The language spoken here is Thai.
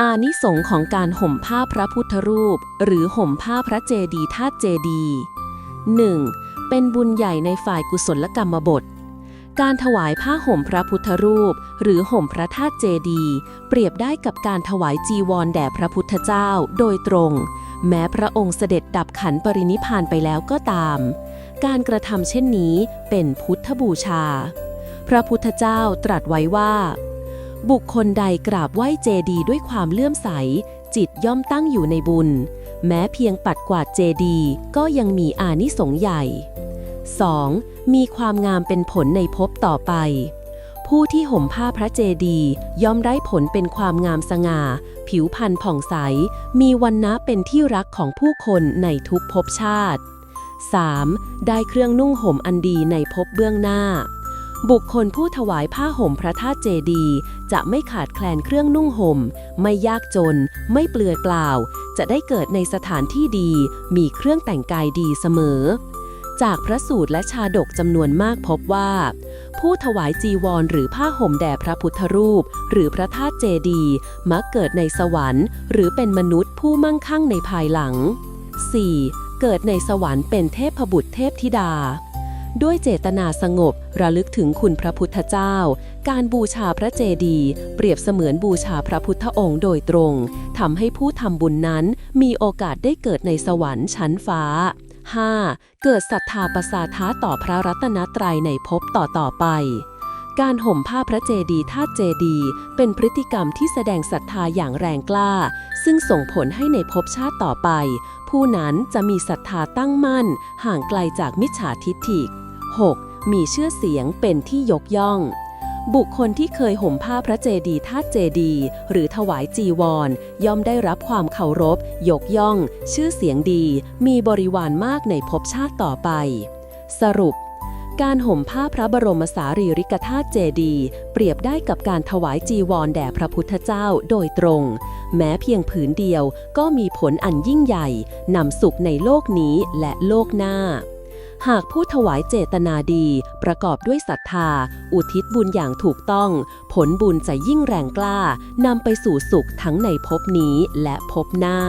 อานิสงส์ของการห่มผ้าพระพุทธรูป หรือห่มผ้าพระเจดีย์ธาตุเจดีย์ 1. เป็นบุญใหญ่ในฝ่ายกุศลกรรมบท การถวายผ้าห่มพระพุทธรูป หรือห่มพระธาตุเจดีย์เปรียบได้กับการถวายจีวรแด่พระพุทธเจ้าโดยตรง แม้พระองค์เสด็จดับขันปรินิพานไปแล้วก็ตาม การกระทำเช่นนี้เป็นพุทธบูชา พระพุทธเจ้าตรัสไว้ว่า บุคคลใดกราบไหว้เจดีย์ด้วยความเลื่อมใส จิตย่อมตั้งอยู่ในบุญ แม้เพียงปัดกวาดเจดีย์ก็ยังมีอานิสงส์ใหญ่ 2. มีความงามเป็นผลในภพต่อไป ผู้ที่ห่มผ้าพระเจดีย์ย่อมได้ผลเป็นความงามสง่า ผิวพรรณผ่องใส มีวันนะเป็นที่รักของผู้คนในทุกภพชาติ 3. ได้เครื่องนุ่งห่มอันดีในภพเบื้องหน้า บุคคลผู้ถวายผ้าห่มพระธาตุเจดี จะไม่ขาดแคลนเครื่องนุ่งห่ม ไม่ยากจน ไม่เปลือยเปล่า จะได้เกิดในสถานที่ดี มีเครื่องแต่งกายดีเสมอ จากพระสูตรและชาดกจำนวนมากพบว่า ผู้ถวายจีวรหรือผ้าห่มแด่พระพุทธรูป หรือพระธาตุเจดี มักเกิดในสวรรค์ หรือเป็นมนุษย์ผู้มั่งคั่งในภายหลัง 4. เกิดในสวรรค์เป็นเทพบุตรเทพธิดา ด้วยเจตนาสงบระลึกถึงคุณพระพุทธเจ้า การบูชาพระเจดีย์เปรียบเสมือนบูชาพระพุทธองค์โดยตรงทำให้ผู้ทำบุญนั้นมีโอกาสได้เกิดในสวรรค์ชั้นฟ้า 5. เกิดศรัทธาประสาท้าต่อพระรัตนตรัยในภพต่อต่อไปการห่มผ้าพระเจดีย์ธาตุเจดีย์เป็นพฤติกรรมที่แสดงศรัทธาอย่างแรงกล้า ซึ่งส่งผลให้ในภพชาติต่อไป ผู้นั้นจะมีศรัทธาตั้งมั่น ห่างไกลจากมิจฉาทิฐิ 6. มีชื่อเสียงเป็นที่ยกย่อง บุคคลที่เคยห่มผ้าพระเจดีย์ธาตุเจดีย์หรือถวายจีวร ย่อมได้รับความเคารพ ยกย่อง ชื่อเสียงดี มีบริวารมากในภพชาติต่อไป สรุปการห่มผ้าพระบรมสารีริกธาตุเจดีย์เปรียบได้กับการถวายจีวรแด่พระพุทธเจ้าโดยตรง แม้เพียงผืนเดียวก็มีผลอันยิ่งใหญ่นำสุขในโลกนี้และโลกหน้า หากผู้ถวายเจตนาดี ประกอบด้วยศรัทธา อุทิศบุญอย่างถูกต้อง ผลบุญจะยิ่งแรงกล้านำไปสู่สุขทั้งในภพนี้และภพหน้า